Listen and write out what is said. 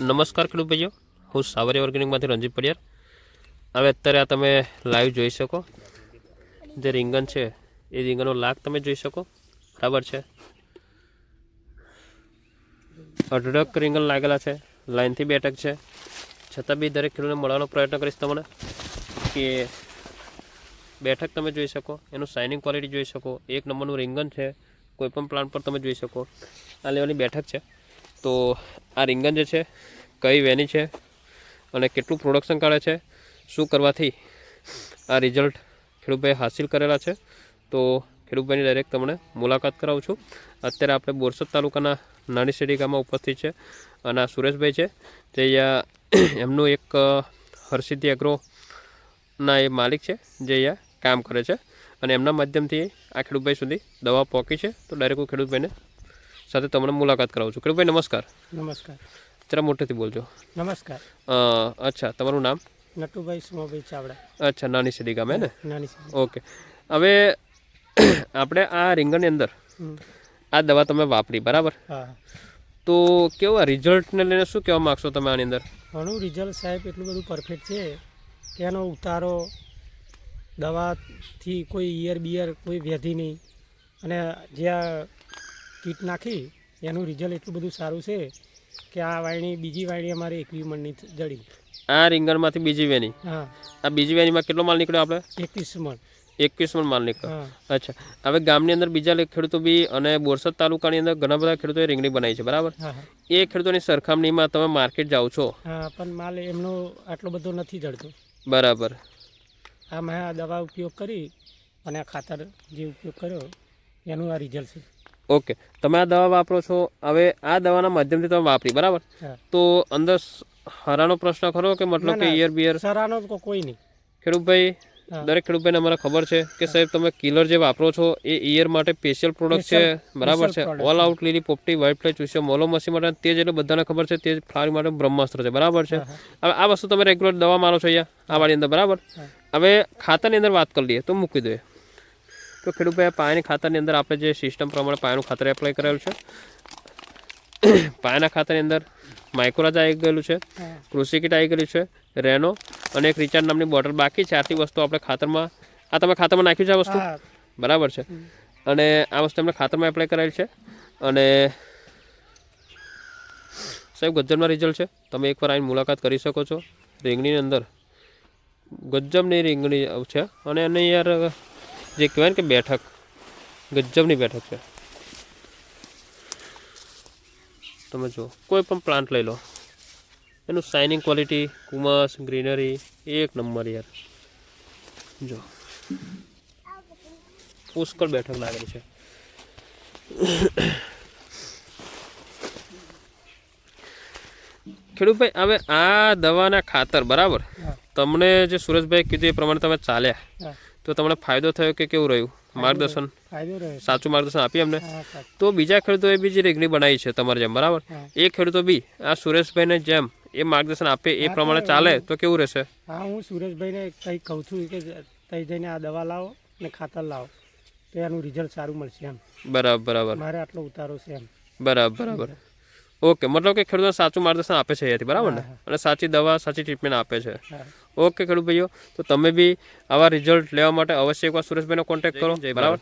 નમસ્કાર ખેડૂત ભાઈઓ. હું સાવરી ઓર્ગેનિકમાંથી રંજીત પડિયાર. હવે અત્યારે આ તમે લાઈવ જોઈ શકો. જે રીંગણ છે, એ રીંગણનો લાગ તમે જોઈ શકો. બરાબર છે? અઢળક રીંગણ લાગેલા છે, લાઈનથી બેઠક છે. છતાં બી દરેક ખેડૂતને મળવાનો પ્રયત્ન કરીશ તમને કે બેઠક તમે જોઈ શકો, એનું શાઇનિંગ ક્વોલિટી જોઈ શકો. એક નંબરનું રીંગણ છે, કોઈ પણ પ્લાન્ટ પર તમે જોઈ શકો. આ લેવલની બેઠક છે. તો આ રીંગણ જે છે, કઈ વેની છે અને કેટલું પ્રોડક્શન કાઢે છે, શું કરવાથી આ રિઝલ્ટ ખેડૂતભાઈ હાસિલ કરેલા છે, તો ખેડૂતભાઈની ડાયરેક્ટ તમને મુલાકાત કરાવું છું. અત્યારે આપણે બોરસદ તાલુકાના નાની શેરી ગામમાં ઉપસ્થિત છે અને આ સુરેશભાઈ છે. અહીંયા એમનું એક હર્ષિદ્ધિ એગ્રોના એ માલિક છે, જે અહીંયા કામ કરે છે અને એમના માધ્યમથી આ ખેડૂતભાઈ સુધી દવા પહોંચી છે. તો ડાયરેક્ટ હું ખેડૂતભાઈને સાથે તમને મુલાકાત કરાવું છું. કિરણભાઈ નમસ્કાર. નમસ્કાર. જરા મોટેથી બોલજો. નમસ્કાર. અચ્છા તમારું નામ? નટુભાઈ સુમાભાઈ ચાવડા. અચ્છા નાની સીડી ગામે ને? નાની ઓકે. હવે આપણે આ રીંગણની અંદર આ દવા તમે વાપરી બરાબર? હા. તો કેવા રિઝલ્ટને લઈને શું કહેવા માગશો તમે આની અંદર? ઘણું રિઝલ્ટ સાહેબ એટલું બધું પરફેક્ટ છે કે એનો ઉતારો દવાથી કોઈ ઈયર બિયર કોઈ વ્યાધિ નહીં. અને જે આ કીટ નાખી એનું રિઝલ્ટ એટલું બધું સારું છે કે આ વાયણી બીજી વાયણી અમારે એકવી મણની જડી. આ રીંગણમાંથી બીજી વેની હા. આ બીજી વેનીમાં કેટલો માલ નીકળ્યો આપણે? એકવીસ મણ. એકવીસ મણ માલ નીકળ્યો. હા. અચ્છા. હવે ગામની અંદર બીજા ખેડૂતો બી અને બોરસદ તાલુકાની અંદર ઘણા બધા ખેડૂતોએ રીંગણી બનાવી છે બરાબર? એ ખેડૂતોની સરખામણીમાં તમે માર્કેટ જાઓ છો? હા પણ માલ એમનો આટલો બધો નથી જડતો. બરાબર. આ મેં આ દવા ઉપયોગ કરી અને આ ખાતર જે ઉપયોગ કર્યો એનું આ રિઝલ્ટ છે. ઓકે. તમે આ દવા વાપરો છો. હવે આ દવાના માધ્યમથી તમે વાપરી બરાબર? તો અંદર હરાનો પ્રશ્ન ખરો કે મતલબ કે. ઈયર બિયર? સરાનો તો કોઈ નહીં. ખેડૂતભાઈ. દરેક ખેડૂતભાઈને અમારે ખબર છે કે સાહેબ તમે કિલર જે વાપરો છો એ ઈયર માટે સ્પેશિયલ પ્રોડક્ટ છે. બરાબર છે. ઓલ આઉટ લીલી પોપટી વ્હાઇટ ફ્લાય ચૂસ્યો મોલોમસી માટે તે જ એટલે બધાને ખબર છે તે ફ્લાવર માટે બ્રહ્માસ્ત્ર છે. બરાબર છે. હવે આ વસ્તુ તમે રેગ્યુલર દવા મારો છો અહીંયા આ વાળી અંદર બરાબર? હવે ખાતાની અંદર વાત કરી લઈએ તો મૂકી દઈએ. તો ખેડૂતભાઈ પાયાની ખાતરની અંદર આપણે જે સિસ્ટમ પ્રમાણે પાયાનું ખાતર એપ્લાય કરેલું છે પાયાના ખાતરની અંદર માઇક્રોરાજ આવી ગયેલું છે કૃષિ કીટ આવી ગયેલું છે રેનો અને એક રિચાર્જ નામની બોટલ બાકી છે આથી વસ્તુ આપણે ખાતરમાં આ તમે ખાતરમાં નાખ્યું છે આ વસ્તુ? બરાબર છે. અને આ વસ્તુ આપણે ખાતરમાં એપ્લાય કરાયેલ છે. અને સાહેબ ગજબના રિઝલ્ટ છે. તમે એકવાર આવીને મુલાકાત કરી શકો છો. રીંગણીની અંદર ગજબની રીંગણી છે. અને એને યાર જે કહેવાય ને કે બેઠક ગજબની બેઠક છે. તમે જુઓ કોઈ પણ પ્લાન્ટ લઈ લો એનું શાઇનિંગ ક્વોલિટી કુમસ ગ્રીનરી એક નંબર યાર. જો પુષ્કળ બેઠક લાગેલી છે. ખેડૂતભાઈ હવે આ દવાના ખાતર બરાબર? તમને જે સુરજભાઈ કીધું એ પ્રમાણે તમે ચાલ્યા. તો તમને ફાયદો થયો કે કેવું રહ્યું? માર્ગદર્શન. સાચું માર્ગદર્શન આપી અમને? તો બીજા ખેડૂતોએ બી જે રેગણી બનાવી છે તમારે જેમ બરાબર? એ ખેડૂતો બી આ સુરેશભાઈને જેમ એ માર્ગદર્શન આપે એ પ્રમાણે ચાલે તો કેવું રહેશે? હા હું સુરેશભાઈને કંઈક કહું છું કે તઈ જઈને આ દવા લાવો ને ખાતર લાવો. તો એનું રિઝલ્ટ સારું મળશે એમ. બરાબર બરાબર. મારે આટલો ઉતારો છે એમ. બરાબર બરાબર. ઓકે મતલબ કે ખેડૂતોને સાચું માર્ગદર્શન આપે છે અહીંયાથી બરાબર ને? અને સાચી દવા સાચી ટ્રીટમેન્ટ આપે છે. ઓકે ખેડૂત ભાઈઓ તો તમે બી આવા રિઝલ્ટ લેવા માટે અવશ્ય એકવાર સુરેશભાઈનો કોન્ટેક્ટ કરો બરાબર?